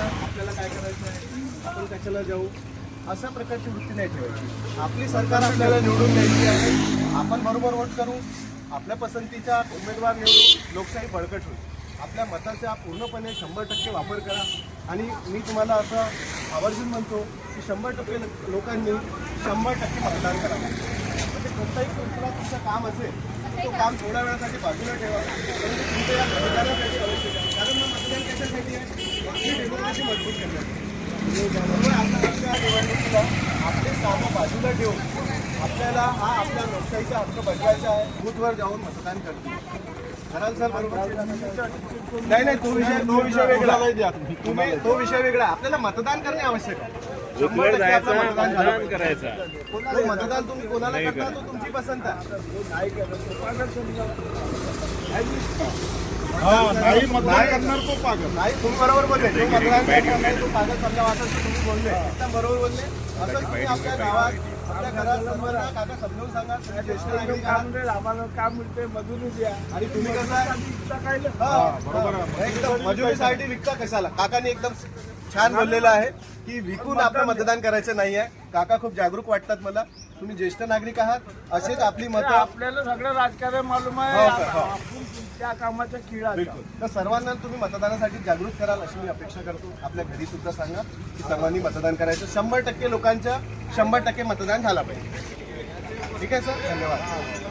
करायचं आपल्याला काय करायचं आहे? आपण कशाला जाऊ? अशा प्रकारची वृत्ती नाही ठेवायची. आपली सरकार आपल्याला निवडून द्यायची आहे. आपण बरोबर वोट करू आपल्या पसंतीचा उमेदवार निवडू लोकशाही बळकट होईल. आपल्या मताचा पूर्णपणे शंभर टक्के वापर करा. आणि मी तुम्हाला असं आवर्जून म्हणतो की शंभर टक्के लोकांनी शंभर टक्के मतदान करावं म्हणजे कोणताही तुमचं तुमचं काम असेल तो काम थोड्या वेळासाठी बाजूला ठेवा. परंतु तुमच्या या मतदानासाठी अवश्य करा. कारण मग मतदान कशासाठी आहे आपली डेमोक्रेसी मजबूत करण्यासाठी त्यामुळे आपल्या निवडणुकीला आपले कामं बाजूला ठेवून आपल्याला हा आपल्या लोकशाहीचा हक्क बजवायचा आहे. बूथवर जाऊन मतदान करतो कराल सर बरोबर. नाही नाही तो विषय तो विषय वेगळा. तुम्ही तो विषय वेगळा. आपल्याला मतदान करणे आवश्यक आहे. शंभर टक्के आपलं मतदान झालं पाहिजे. करायचा. तो मतदान तुम्ही कोणाला करता तो तुमची पसंत आहे. नाही मतदान करणार तो पागल. नाही तुम्ही बरोबर बोलले. जो मतदान करणार नाही तो समजा असं तुम्ही बोलले. एकदम बरोबर बोलले. असं तुम्ही आपल्या गावात आपल्या काका समजावून सांगा. तुम्ही ज्येष्ठ नागरिक आहात. आम्हाला काम मिळते मजुरी द्या. आणि तुम्ही कसं आहे? हा, एकदम मजुरीसाठी विकता कशाला? काकांनी एकदम छान बोललेलं आहे की विकून आपलं मतदान करायचं नाही आहे. काका खूप जागरूक वाटतात मला. तुम्ही ज्येष्ठ नागरिक आहात. असेच आपली मतं. आपल्याला सगळं राजकारण मालूम हो, आहे हो. आपण त्या कामाच्या किळा तर सर्वांना तुम्ही मतदानासाठी जागृत कराल अशी मी अपेक्षा करतो. आपल्या घरी सुद्धा सांगा की सर्वांनी मतदान करायचं. शंभर टक्के लोकांच्या शंभर टक्के मतदान झाला पाहिजे. ठीक आहे सर? धन्यवाद.